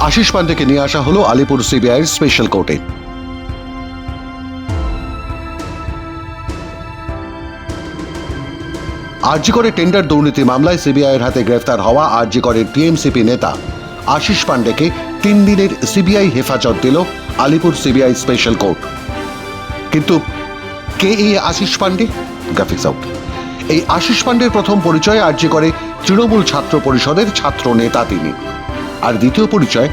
আশিস পান্ডেকে নিয়ে আসা হলো আলিপুর সিবিআইয়ের স্পেশাল কোর্টে আরজি করে টেন্ডার দুর্নীতি মামলায় সিবিআইয়ের হাতে গ্রেফতার হওয়া আরজি করে টিএমসিপি নেতা আশিস পান্ডেকে তিন দিনের সিবিআই হেফাজত দিল আলিপুর সিবিআই স্পেশাল কোর্ট কিন্তু কে এই আশিস পান্ডে? গ্রাফিক্স আউট এই আশিস পান্ডের প্রথম পরিচয় আরজি করে তৃণমূল ছাত্র পরিষদের ছাত্র নেতা তিনি। আর দ্বিতীয় পরিচয়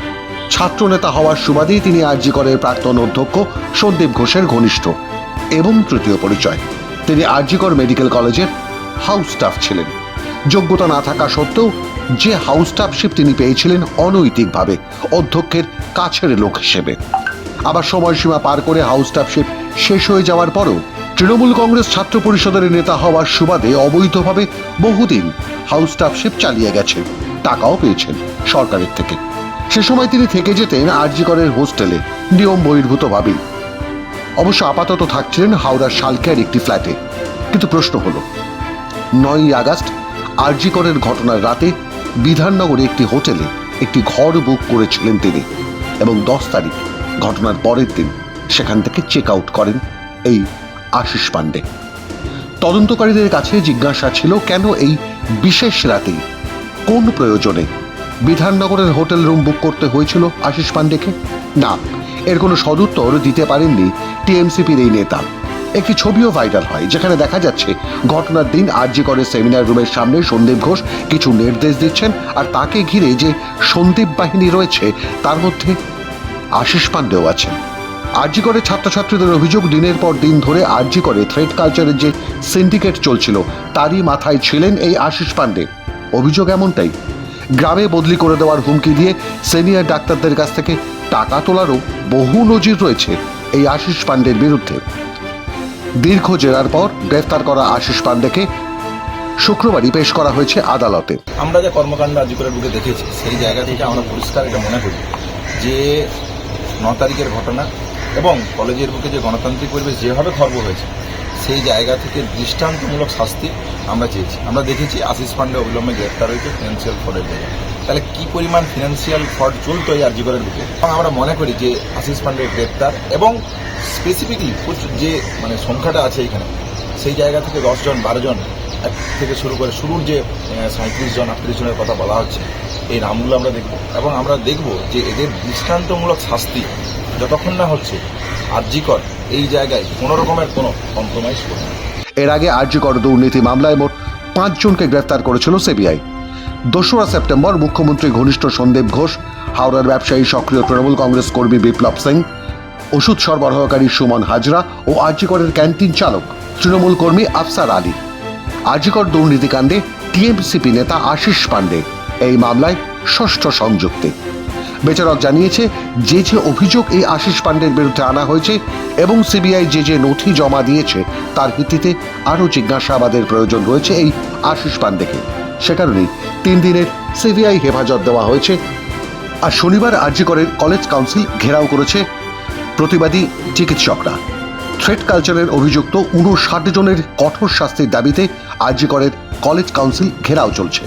ছাত্র নেতা হওয়ার সুবাদেই তিনি আরজি করের প্রাক্তন অধ্যক্ষ সন্দীপ ঘোষের ঘনিষ্ঠ। এবং তৃতীয় পরিচয়, তিনি আরজিকর মেডিকেল কলেজের হাউস স্টাফ ছিলেন। যোগ্যতা না থাকা সত্ত্বেও যে হাউস স্টাফশিপ তিনি পেয়েছিলেন অনৈতিকভাবে, অধ্যক্ষের কাছের লোক হিসেবে। আবার সময়সীমা পার করে হাউস স্টাফশিপ শেষ হয়ে যাওয়ার পরও তৃণমূল কংগ্রেস ছাত্র পরিষদের নেতা হওয়ার সুবাদে অবৈধভাবে বহুদিন হাউস স্টাফশিপ চালিয়ে গেছে। টাকাও পেয়েছেন সরকারের থেকে। সে সময় তিনি থেকে যেতেন আরজিকরের হোস্টেলে, নিয়ম বহির্ভূতভাবেই অবশ্য আপাতত থাকছিলেন হাওড়ার শালকের একটি ফ্ল্যাটে কিন্তু প্রশ্ন হলো, নয়ই আগস্ট, আরজিকরের ঘটনার রাতে বিধাননগরে একটি হোটেলে একটি ঘর বুক করেছিলেন তিনি এবং দশ তারিখ ঘটনার পরের দিন সেখান থেকে চেক আউট করেন এই আশিস পাণ্ডে। তদন্তকারীদের কাছে জিজ্ঞাসা ছিল, কেন এই বিশেষ রাতেই কোন প্রয়োজনে বিধাননগরের হোটেল রুম বুক করতে হয়েছিল আশিস পাণ্ডেকে? না, এর কোনো সদুত্তর দিতে পারেননি টিএমসিপির এই নেতা। একটি ছবিও ভাইরাল হয়, যেখানে দেখা যাচ্ছে ঘটনার দিন আরজি করে সেমিনার রুমের সামনে সন্দীপ ঘোষ কিছু নির্দেশ দিচ্ছেন আর তাকে ঘিরে যে সন্দীপ বাহিনী রয়েছে, তার মধ্যে আশিস পাণ্ডেও আছেন। আরজি করে ছাত্রছাত্রীদের অভিযোগ, দিনের পর দিন ধরে আরজি করে থ্রেড কালচারের যে সিন্ডিকেট চলছিল, তারই মাথায় ছিলেন এই আশিস পাণ্ডে। অভিযোগ এমনটাই, গ্রামে বদলি করে দেওয়ার হুমকি দিয়ে সিনিয়র ডাক্তারদের কাছ থেকে টাকা তোলারও বহু নজির রয়েছে এই আশিস পাণ্ডের বিরুদ্ধে। দীর্ঘ জেরার পর গ্রেফতার করা আশিস পাণ্ডেকে শুক্রবারই পেশ করা হয়েছে আদালতে। আমরা যে কর্মকাণ্ড আজিকরের ঢুকে দেখেছি, সেই জায়গা থেকে আমরা পরিষ্কার এটা মনে করি যে ন তারিখের ঘটনা এবং কলেজের বুকে যে গণতান্ত্রিক পরিবেশ যেভাবে খর্ব হয়েছে, সেই জায়গা থেকে দৃষ্টান্তমূলক শাস্তি আমরা চেয়েছি। আমরা দেখেছি আশিস পান্ডে অবিলম্বে গ্রেপ্তার হয়েছে ফিনান্সিয়াল ফ্রডের জন্য তাহলে কি পরিমাণ ফিনান্সিয়াল ফ্রড চলতো এই আরজিকরের বুকে? এবং আমরা মনে করি যে আশিস পান্ডের গ্রেপ্তার এবং স্পেসিফিকলি যে মানে সংখ্যাটা আছে এখানে, সেই জায়গা থেকে দশজন বারোজন এক থেকে শুরু করে শুরুর যে সাঁত্রিশ জন, আটত্রিশ জনের কথা বলা হচ্ছে, এই নামগুলো আমরা দেখব। এবং আমরা দেখব যে এদের দৃষ্টান্তমূলক শাস্তি যতক্ষণ না হচ্ছে আর্যিকর এই জায়গায় কোনো রকমের কোনো কম্প্রোমাইজ করবে এর আগে আরজিকর দুর্নীতি মামলায় মোট পাঁচজনকে গ্রেফতার করেছিল সিবিআই। দোসরা সেপ্টেম্বর মুখ্যমন্ত্রী ঘনিষ্ঠ সন্দীপ ঘোষ, হাওড়ার ব্যবসায়ী সক্রিয় তৃণমূল কংগ্রেস কর্মী বিপ্লব সিং, ওষুধ সরবরাহকারী সুমন হাজরা ও আরজিকরের ক্যান্টিন চালক তৃণমূল কর্মী আফসার আলী। আরজিকর দুর্নীতিকাণ্ডে টিএমসিপি নেতা আশিস পাণ্ডে এই মামলায় ষষ্ঠ সংযুক্তি। বিচারক জানিয়েছে, যে যে অভিযোগ এই আশিস পাণ্ডের বিরুদ্ধে আনা হয়েছে এবং সিবিআই যে যে নথি জমা দিয়েছে, তার ভিত্তিতে আরও জিজ্ঞাসাবাদের প্রয়োজন রয়েছে এই আশিস পাণ্ডেকে। সে কারণেই তিন দিনের সিবিআই হেফাজত দেওয়া হয়েছে। আর শনিবার আরজিকরের কলেজ কাউন্সিল, ঘেরাও করেছে প্রতিবাদী চিকিৎসকরা। থ্রেড কালচারের অভিযুক্ত উনষাট জনের কঠোর শাস্তির দাবিতে আরজিকরের কলেজ কাউন্সিল, ঘেরাও চলছে।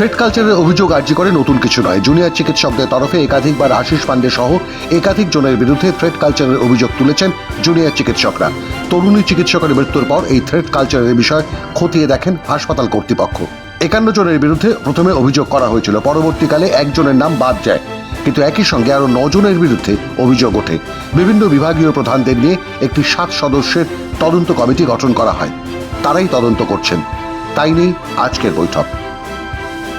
থ্রেড কালচারের অভিযোগ আর্জি করে নতুন কিছু নয়। জুনিয়র চিকিৎসকদের তরফে একাধিকবার আশিস পাণ্ডে সহ একাধিক জনের বিরুদ্ধে থ্রেড কালচারের অভিযোগ তুলেছেন জুনিয়র চিকিৎসকরা। তরুণী চিকিৎসকের মৃত্যুর পর এই থ্রেড কালচারের বিষয় খতিয়ে দেখেন হাসপাতাল কর্তৃপক্ষ। একান্ন জনের বিরুদ্ধে প্রথমে অভিযোগ করা হয়েছিল। পরবর্তীকালে একজনের নাম বাদ যায়। কিন্তু একই সঙ্গে আরও নজনের বিরুদ্ধে অভিযোগ ওঠে। বিভিন্ন বিভাগীয় প্রধানদের নিয়ে একটি সাত সদস্যের তদন্ত কমিটি গঠন করা হয়। তারাই তদন্ত করছেন। তাই নেই আজকের বৈঠক।